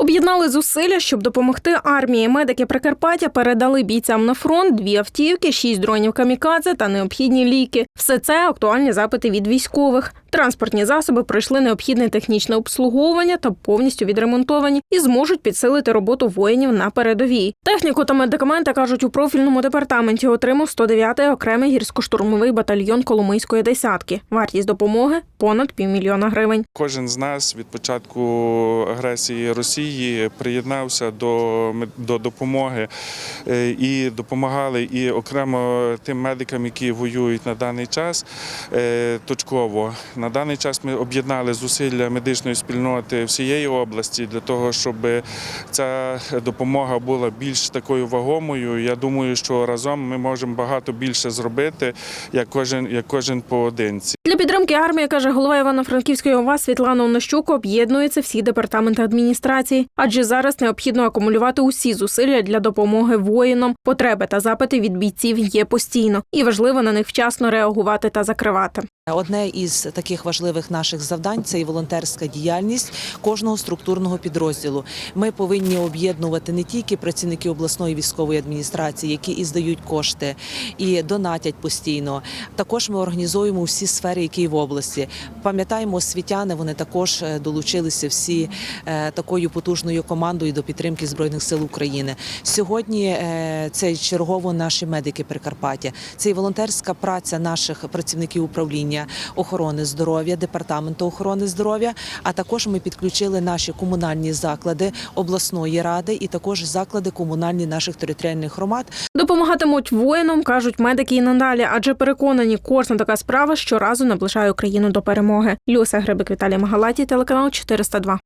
Об'єднали зусилля, щоб допомогти армії. Медики Прикарпаття передали бійцям на фронт дві автівки, шість дронів камікадзе та необхідні ліки. Все це актуальні запити від військових. Транспортні засоби пройшли необхідне технічне обслуговування та повністю відремонтовані і зможуть підсилити роботу воїнів на передовій. Техніку та медикаменти кажуть у профільному департаменті. Отримав 109-й окремий гірсько-штурмовий батальйон Коломийської десятки. Вартість допомоги понад півмільйона гривень. Кожен з нас від початку агресії Росії приєднався до, до допомоги е, і допомагали і окремо тим медикам, які воюють на даний час е, точково. На даний час ми об'єднали зусилля медичної спільноти всієї області для того, щоб ця допомога була більш такою вагомою. Я думаю, що разом ми можемо багато більше зробити, як кожен, як кожен поодинці. Для підтримки армії, каже голова Івано-Франківської ОВА Світлана Онощук, об'єднуються всі департаменти адміністрації, адже зараз необхідно акумулювати усі зусилля для допомоги воїнам. Потреби та запити від бійців є постійно, і важливо на них вчасно реагувати та закривати. Одне із таких важливих наших завдань це і волонтерська діяльність кожного структурного підрозділу. Ми повинні об'єднувати не тільки працівники обласної військової адміністрації, які і здають кошти, і донатять постійно. Також ми організуємо всі сфери, які в області. Пам'ятаємо, освітяни вони також е, долучилися всі е, такою потужною командою до підтримки збройних сил України. Сьогодні е, це чергово наші медики Прикарпаття. Це і волонтерська праця наших працівників управління охорони здоров'я, департаменту охорони здоров'я. А також ми підключили наші комунальні заклади обласної ради і також заклади комунальні наших територіальних громад. Допомагатимуть воїнам, кажуть медики і надалі, адже переконані, кожна така справа щоразу наближає Україну до перемоги. Люся Грибик, Віталій Магалаті, телеканал 402.